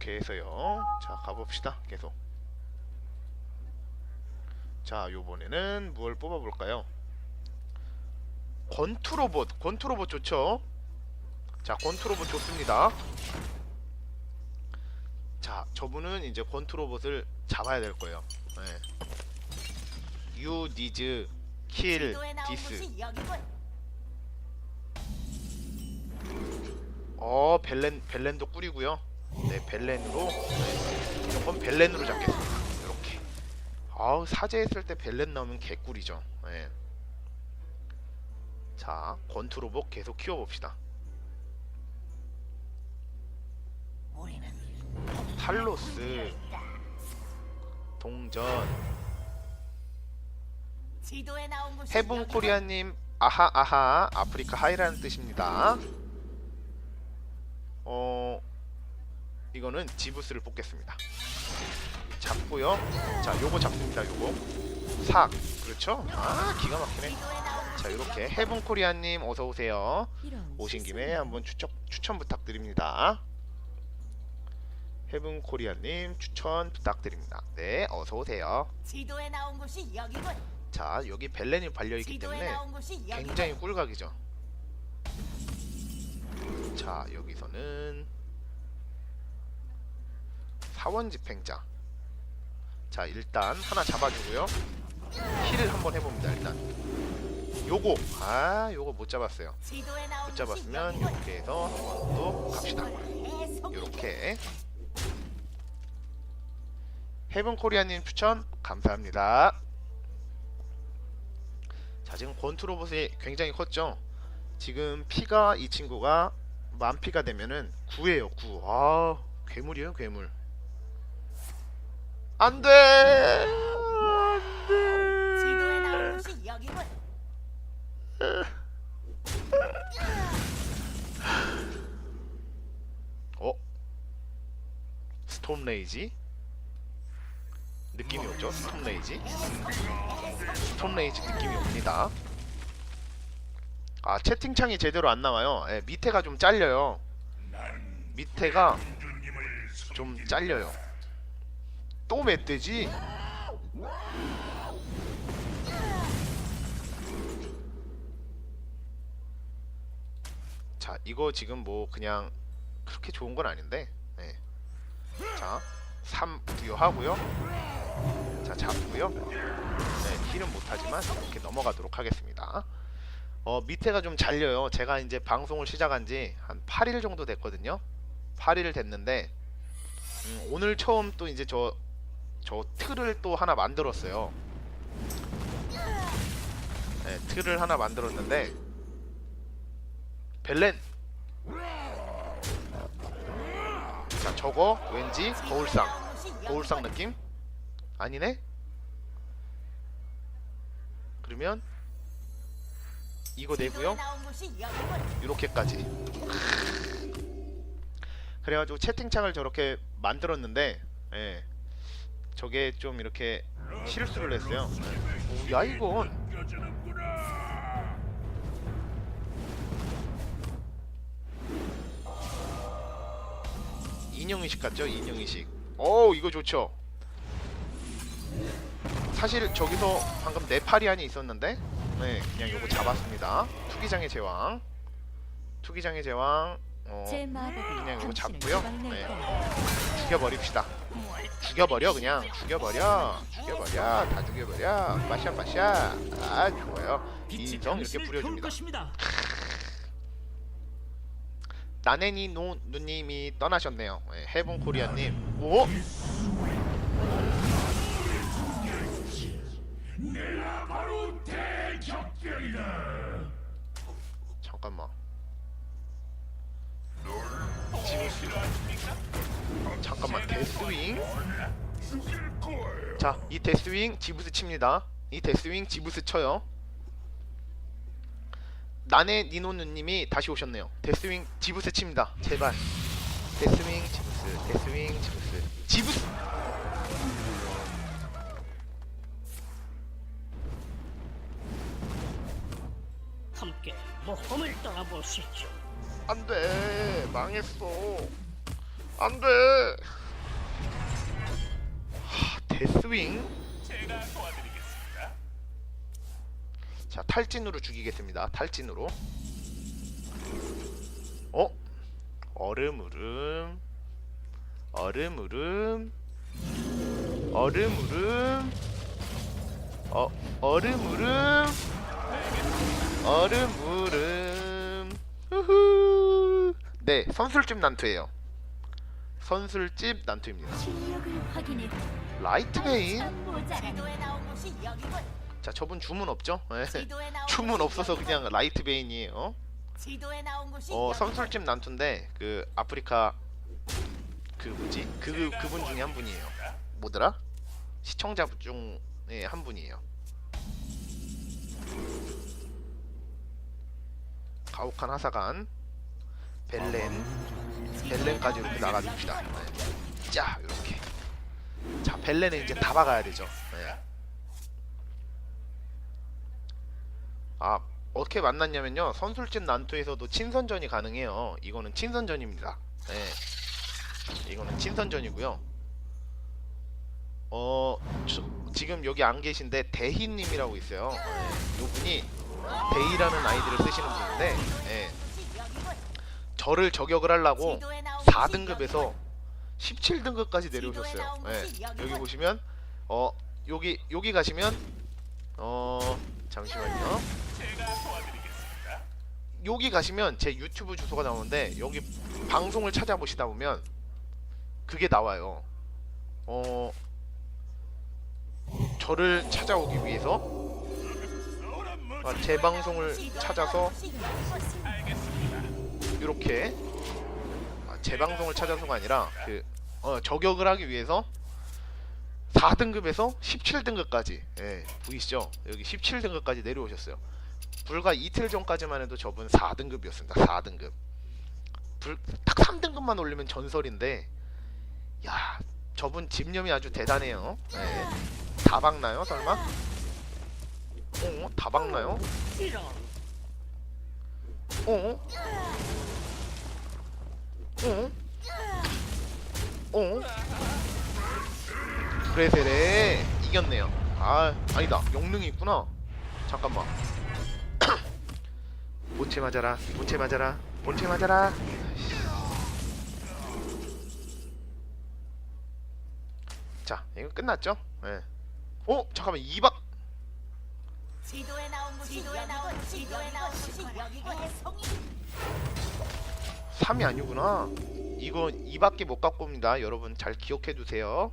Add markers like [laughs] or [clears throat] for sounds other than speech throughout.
이렇게 해서요. 자, 가봅시다. 계속. 자, 요번에는 무엇을 뽑아볼까요? 권투로봇. 권투로봇 좋죠? 자, 권투로봇 좋습니다. 자, 저분은 이제 권투로봇을 잡아야 될 거예요. 네. You need kill this. 어 벨렌 벨렌도 꿀이고요. 네 벨렌으로 네, 이건 벨렌으로 잡겠습니다. 이렇게. 아우 사제했을 때 벨렌 나오면 개꿀이죠. 네. 자 권투 로봇 계속 키워봅시다. 탈로스 동전 해븐. 코리아님 아하 아하 아프리카 하이라는 뜻입니다. 어 이거는 지부스를 뽑겠습니다. 잡고요. 자 요거 잡습니다. 요거 삭 그렇죠? 아 기가 막히네. 자 이렇게. 해븐 코리아님 어서 오세요. 오신 김에 한번 추천 추천 부탁드립니다. 해븐 코리아님 추천 부탁드립니다. 네 어서 오세요. 지도에 나온 곳이 여기군. 자 여기 벨렌이 발려 있기 때문에. 굉장히 꿀각이죠. 자 여기서는 사원 집행자. 자 일단 하나 잡아주고요. 힐을 한번 해봅니다 일단. 요거 아 요거 못 잡았어요. 못 잡았으면. 이렇게 해서 한번 또 갑시다. 요렇게 해븐 코리아님 추천 감사합니다. 자 지금 권투 로봇이 굉장히 컸죠. 지금 피가 이 친구가 만 피가 되면은 9예요 9. 아 괴물이에요 괴물. 안돼. 지도에 나온 안돼. 곳이 여기군. 어? 스톰 레이지? 느낌이 오죠? 스톰 레이지? 스톰 레이지 느낌이 옵니다. 아 채팅창이 제대로 안 나와요. 예, 밑에가 좀 잘려요. 밑에가 좀 잘려요. 또 멧돼지? 자 이거 지금 뭐 그냥 그렇게 좋은 건 아닌데. 네. 자3 부여하고요. 자 잡고요. 네 힐은 못하지만 이렇게 넘어가도록 하겠습니다. 어 밑에가 좀 잘려요. 제가 이제 방송을 시작한 지 한 8일 정도 됐거든요. 8일 됐는데 음, 오늘 처음 또 이제 저 저 틀을 또 하나 만들었어요 네 틀을 하나 만들었는데 벨렌 자 저거 왠지 거울상. 거울상 느낌? 아니네? 그러면 이거 내고요. 이렇게까지 그래가지고 채팅창을 저렇게 만들었는데 예 저게 좀 이렇게 실수를 했어요. 오, 야 이건. 인형의식 같죠? 인형의식. 오 이거 좋죠. 사실 저기서 방금 네파리안이 있었는데 네 그냥 요거 잡았습니다. 투기장의 제왕. 투기장의 제왕 어, 그냥 이거 잡고요. 네. 거야. 죽여버립시다 죽여버려 그냥. 죽여버려. 죽여버려. 다 죽여버려. 빠샤 빠샤. 아 좋아요. 인성 이렇게 뿌려줍니다. 나네니 노 누님이 떠나셨네요. 네, 해븐 코리아님. 오! 잠깐만 자 이 데스윙 지부스 칩니다. 이 데스윙 지부스 쳐요. 나네 니노누님이 다시 오셨네요. 데스윙 지부스 칩니다. 제발. 데스윙 지부스 데스윙 지부스. 지부스! 함께 모험을 떠나보시죠. 안돼. 망했어. 안돼 데스윙. 제가 도와드리겠습니다. 자 탈진으로 죽이겠습니다. 탈진으로. 어? 얼음 울음 얼음 울음 얼음 울음 어 얼음 울음 얼음 울음 후후. 네 선술집 난투예요 선술집 난투입니다 라이트 베인. 자 저분 주문 없죠? 네. 나온 주문 없어서. 그냥 라이트 베인이에요 어 여기군. 선술집 난투인데 그 아프리카 그 뭐지 그 그분 중에 한 분이에요. 뭐더라? 시청자 중에 한 분이에요. 가혹한 하사관 벨렌 벨렌까지 이렇게 나가줍시다. 네. 자 이렇게 자 벨렌은 이제 다 박아야 되죠. 네. 아 어떻게 만났냐면요 선술집 난투에서도 친선전이 가능해요 이거는 친선전입니다 네 이거는 친선전이고요 어 저- 지금 여기 안 계신데 대희님이라고 있어요 네, 요 분이 대희라는 아이디를 쓰시는 분인데 네. 저를 저격을 하려고 지도에 나온 곳이 4등급에서 여기군. 17등급까지 내려오셨어요 네, 여기 보시면 어 여기 여기 가시면 어 잠시만요. 여기 가시면 제 유튜브 주소가 나오는데 여기 방송을 찾아보시다 보면 그게 나와요. 어 저를 찾아오기 위해서 아, 제 방송을 찾아서 이렇게 아, 제 방송을 찾아서가 아니라 그 어, 저격을 하기 위해서 4등급에서 17등급까지 예, 보이시죠? 여기 17등급까지 내려오셨어요. 불과 이틀 전까지만 해도 저분 4등급이었습니다. 4등급. 불, 딱 3등급만 올리면 전설인데 야 저분 집념이 아주 대단해요. 예. 다 박나요 설마? 어? 다 박나요? 어? 어? 어? 그래세레 이겼네요. 아 아니다 영능이 있구나. 잠깐만. [clears throat] 본체 맞아라. 본체 맞아라. 본체 맞아라. 자 이거 끝났죠? 예. 어 잠깐만 2박 지도에 나온 곳이 지도에 나온 곳이 지도에 나온 곳이 여기군. 해송이 3이 아니구나. 이거 2밖에 못 갖고 옵니다. 여러분 잘 기억해 두세요.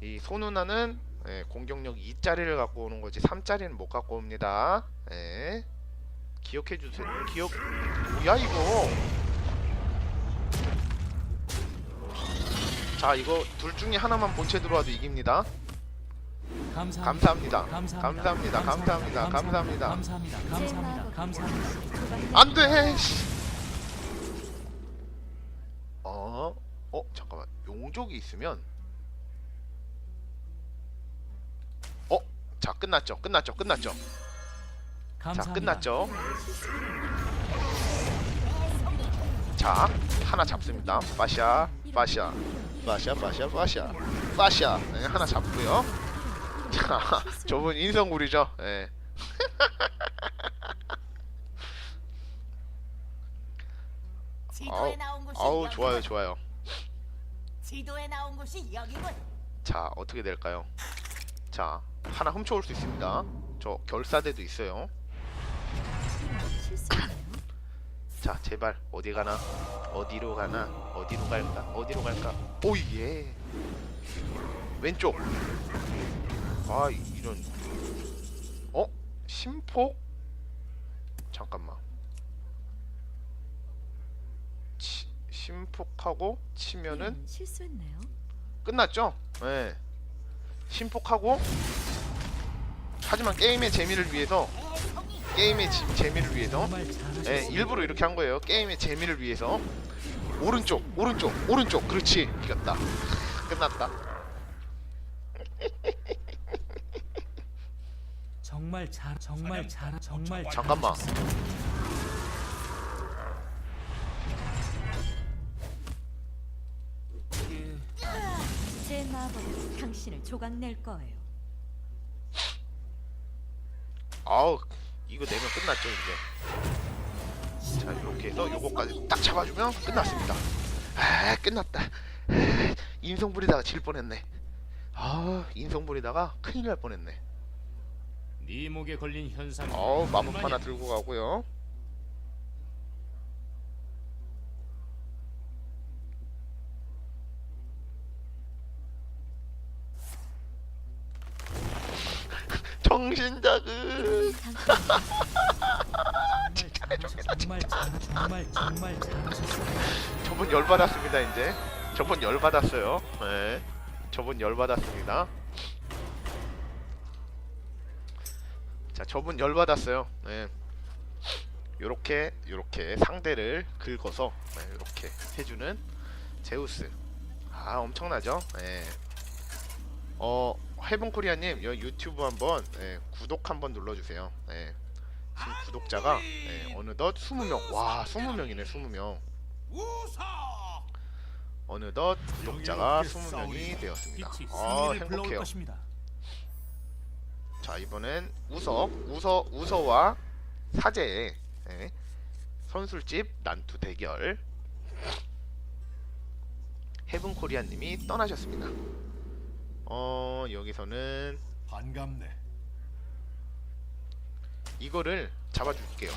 이 소누나는 예, 공격력 2짜리를 갖고 오는 거지 3짜리는 못 갖고 옵니다. 예. 기억해 주세요. 기억 뭐야 이거? 자 이거 둘 중에 하나만 본체 들어와도 이깁니다. 감사합니다. 감사합니다. 감사합니다. 감사합니다. 안 돼. 어, 어 잠깐만. 용족이 있으면 어, 자 끝났죠. 끝났죠. 끝났죠. 자 끝났죠. 자 하나 잡습니다. 빠샤, 빠샤, 빠샤, 빠샤, 빠샤, 빠샤. 네, 하나 잡고요. 자, [laughs] 저분 인성구리죠. 예. 아우, 아우. 좋아요, 좋아요. 지도에 나온 곳이 여기군. 자 어떻게 될까요? 자 하나 훔쳐올 수 있습니다. 저 결사대도 있어요. 자 제발 어디 가나 어디로 가나 어디로 갈까 어디로 갈까 오예 왼쪽 아 이- 이런 어 심폭 잠깐만 치, 심폭하고 치면은 이런 실수했나요? 끝났죠? 네. 심폭하고 하지만 게임의 재미를 위해서 게임의 지- 재미를 위해서. 예, 일부러 이렇게 한 거예요. 게임의 재미를 위해서 오른쪽, 오른쪽, 오른쪽. 그렇지. 이겼다. 끝났다. 정말 잘 정말 잘 정말 어, 잘 잠깐만. 제 마법은 당신을 조각낼 거예요. 아우 이거 내면 끝났죠 이제. 자 이렇게 해서 요거까지 딱 잡아주면 끝났습니다. 아 끝났다. 아, 인성 부리다가 질 뻔했네. 아 인성 부리다가 큰일 날 뻔했네. 네 목에 걸린 현상. 어우 마법 하나 들고 가고요. 정신 자극. [laughs] 정말 잘 정말 정말 잘하셨어요. 저분 열 받았습니다 이제. 저분 열 받았어요. 네. 저분 열 받았습니다 자 저분 열받았어요 네 요렇게 요렇게 상대를 긁어서 네, 요렇게 해주는 제우스 아 엄청나죠 네. 어 해븐코리아님 여 유튜브 한번 네, 구독 한번 눌러주세요 네. 지금 구독자가 네, 어느덧 20명 와 20명이네 20명 어느덧 구독자가 20명이 되었습니다. 아 행복해요. 자 이번엔 우석, 우서, 우서와 사제의 예, 선술집 난투 대결. 헤븐 코리아님이 떠나셨습니다. 어 여기서는 반갑네. 이거를 잡아줄게요.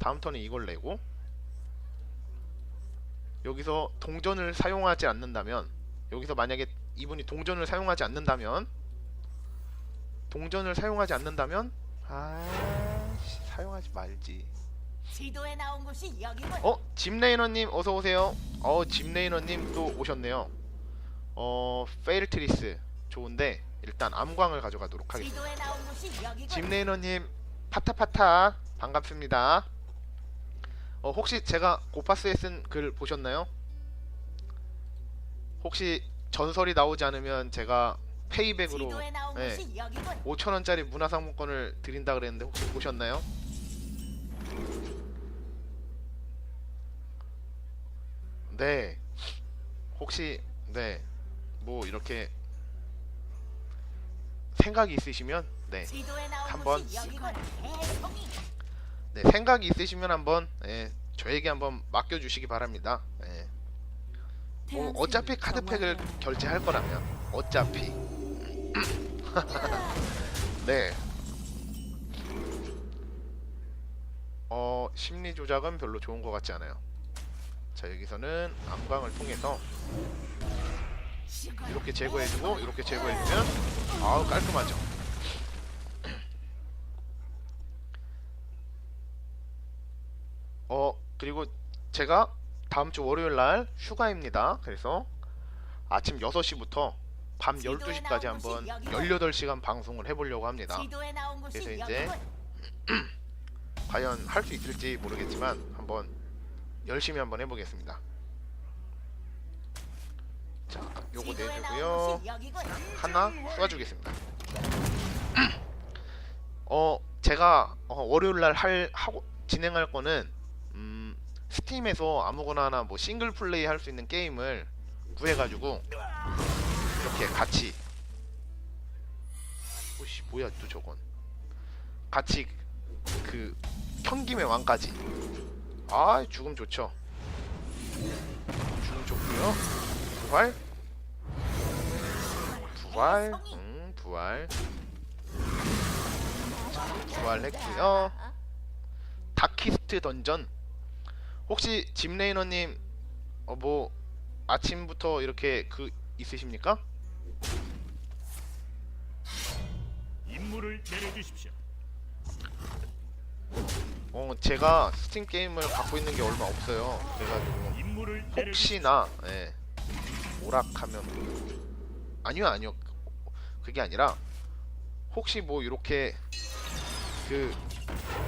다음 턴에 이걸 내고 여기서 동전을 사용하지 않는다면 여기서 만약에 이분이 동전을 사용하지 않는다면 동전을 사용하지 않는다면 아 씨, 사용하지 말지. 지도에 나온 곳이 여기군. 어 짐레이너님 어서 오세요. 어 짐레이너님 또 오셨네요. 어 페일트리스 좋은데 일단 암광을 가져가도록 하겠습니다. 지도에 나온 곳이 여기군. 짐레이너님 파타파타 반갑습니다. 어 혹시 제가 고파스에 쓴 글 보셨나요? 혹시 전설이 나오지 않으면 제가 페이백으로 네. 곳이 여기군. 5천 원짜리 문화상품권을 드린다 그랬는데 혹시 보셨나요? 네. 혹시 네. 뭐 이렇게 생각이 있으시면 네. 한번. 네, 생각이 있으시면 한번 예, 저에게 한번 맡겨주시기 바랍니다. 예. 뭐, 어차피 카드팩을 결제할 거라면 어차피 [laughs] 네. 어 심리 조작은 별로 좋은 것 같지 않아요. 자 여기서는 암광을 통해서 이렇게 제거해주고 이렇게 제거해주면 아우 깔끔하죠. [clears throat] 어 그리고 제가 다음 주 월요일 날 휴가입니다. 그래서 아침 6시부터 밤 12시까지 한번 18시간 방송을 해보려고 합니다. 그래서 이제. [clears throat] 과연 할 수 있을지 모르겠지만 한번 열심히 한번 해보겠습니다. 자, 요거 내주고요. 하나 쏴주겠습니다. [clears throat] 어 제가 어, 월요일 날 할 하고 진행할 거는 음, 스팀에서 아무거나 하나 뭐 싱글 플레이 할 수 있는 게임을 구해가지고 이렇게 같이. 오씨 뭐야 또 저건. 같이 그 현김의 왕까지. 아 죽음 좋죠. 죽음 좋고요. 부활. 부활. 음 부활. 부활했고요. 다키스트 던전. 혹시 짐레이너님 어 뭐 아침부터 이렇게 그 있으십니까? 임무를 내려주십시오. 어 제가 스팀 게임을 갖고 있는 게 얼마 없어요. 그래가지고 임무를. 혹시나 예, 오락하면. 아니요 아니요. 그게 아니라 혹시 뭐 이렇게 그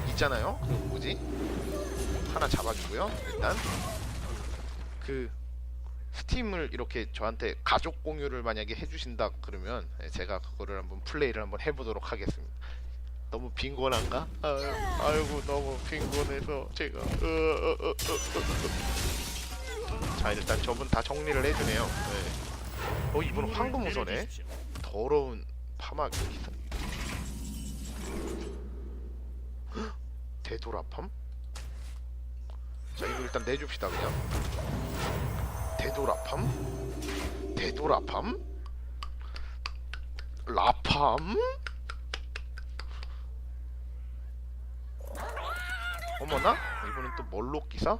있잖아요? 그 뭐지? 하나 잡아주고요 일단. 그 스팀을 이렇게 저한테 가족 공유를 만약에 해주신다 그러면 예, 제가 그거를 한번 플레이를 한번 해보도록 하겠습니다 너무 빈곤한가? 아유, 아이고 너무 빈곤해서 제가 으, 으, 으, 으, 으. 자 일단 저분 다 정리를 해주네요. 네. 어 이분 황금. 내려주십시오. 더러운. 헉! [gasps] 되돌아팜? 자 이거 일단 내줍시다 그냥. 되돌아팜? 되돌아팜? 라팜? 어머나? 이번엔 또 멀록 기사?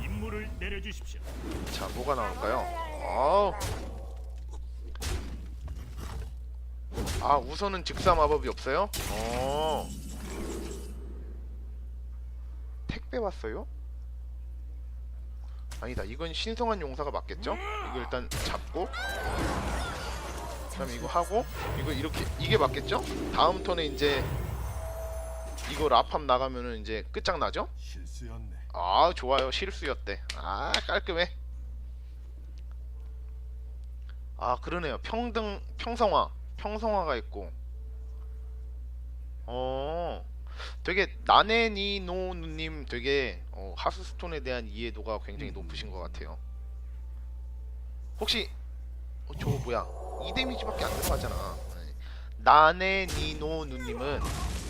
임무를 내려주십시오. 자, 뭐가 나올까요? 아우. 아, 우선은 즉사 마법이 없어요? 어. 택배 왔어요? 아니다. 이건 신성한 용사가 맞겠죠? 이거 일단 잡고 그다음 이거 하고 이거 이렇게 이게 맞겠죠? 다음 턴에 이제 이거 라팜 나가면은 이제 끝장나죠? 실수였네. 아 좋아요 실수였대 아 깔끔해 아 그러네요 평등 평성화 평성화가 있고 어 되게 나네니노님 되게 어, 하스스톤에 대한 이해도가 굉장히 높으신 것 같아요 혹시 어, 저거 뭐야 2 데미지밖에 안 들어가잖아 네. 나네니노누님은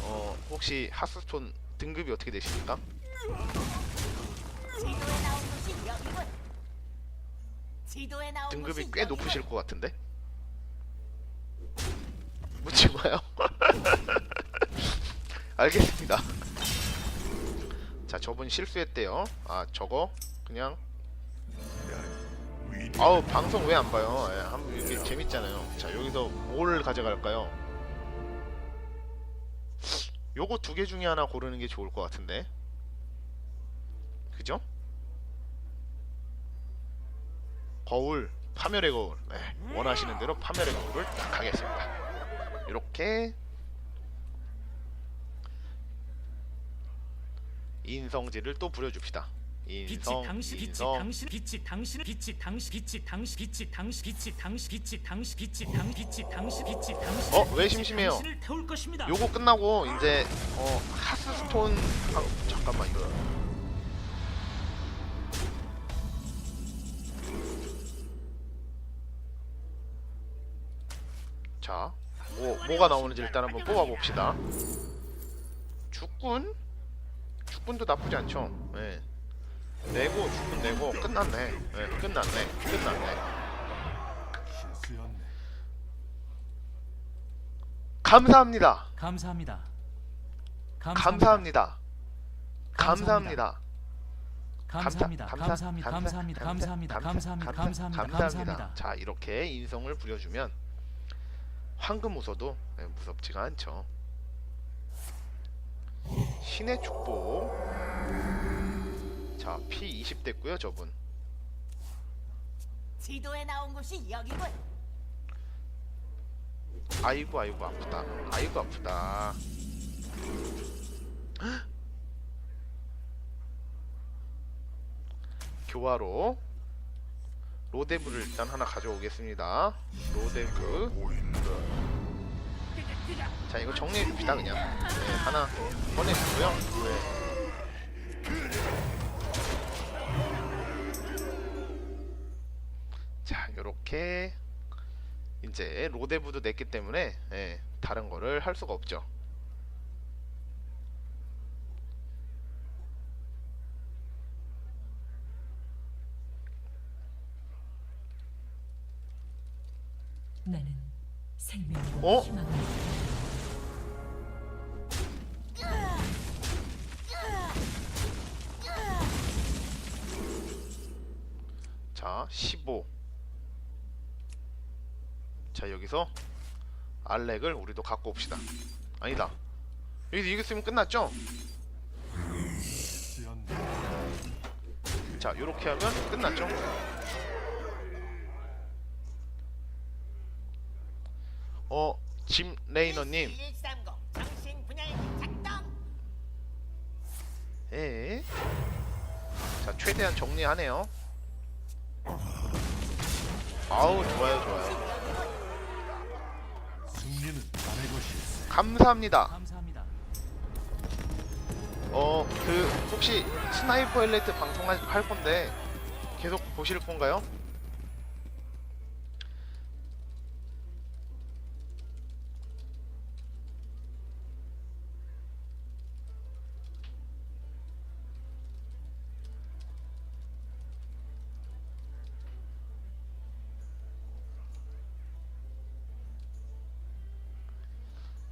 어, 혹시 하스스톤 등급이 어떻게 되십니까? 지도에 나온 곳이 여기군. 지도에 나온 등급이 곳이 꽤 여기군. 높으실 것 같은데? [laughs] 묻지 마요. [laughs] 알겠습니다. [laughs] 자, 저분 실수했대요. 아, 저거 그냥 아우 방송 왜 안 봐요? 예, 한번 이게 재밌잖아요. 자, 여기서 뭘 가져갈까요? 요거 두 개 중에 하나 고르는 게 좋을 것 같은데. 그죠? 거울, 파멸의 거울. 네, 원하시는 대로 파멸의 거울을 딱 하겠습니다. 이렇게 인성질을 또 부려줍시다. 인성, 인성. 어? 왜 심심해요? 요거 끝나고 이제 어 하스스톤 아, 잠깐만 이거 자, 뭐, 뭐가 나오는지 일단 한번 뽑아봅시다 죽군? 죽군도 나쁘지 않죠. 예. 내고 죽군 내고 끝났네. 예, 끝났네. 끝났네. 감사합니다. 감사합니다. 감사합니다. 감사합니다. 감사합니다. 감사- 감사합니다. 감사- 감사합니다. 감사합니다. 감사- 감사합니다. 감사- 감사합니다. 감사합니다. 자 이렇게 인성을 부려주면 황금 웃어도 네, 무섭지가 않죠. 신의 축복. 자, 피20 됐고요, 저분. 지도에 나온 곳이 여기군. 아이고 아이고 아프다. 아이고 아프다. 헉! [gasps] 교화로 로데브를 일단 하나 가져오겠습니다. 로데브. 자 이거 정리해 줍시다 그냥. 네, 하나 꺼내주고요. 네. 자 요렇게 이제 로데브도 냈기 때문에 예, 다른 거를 할 수가 없죠. 나는 생명과 어? 희망을 자, 15. 자, 여기서 알렉을 우리도 갖고 옵시다. 아니다. 여기서 이거 쓰면 끝났죠? 자, 요렇게 하면 끝났죠? 어, 짐 레이너님. 130 정신 분열기 작동. 예. 자, 최대한 정리하네요. 아우, 좋아요, 좋아요. 승리는 남의 것이었어. 감사합니다. 감사합니다. 어, 그 혹시 스나이퍼 엘리트 방송할 할 건데 계속 보실 건가요?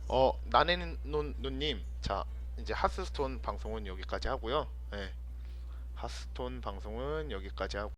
어 나네노노님 자 이제 하스스톤 방송은 여기까지 하고요. 예. 하스스톤 방송은 여기까지 하고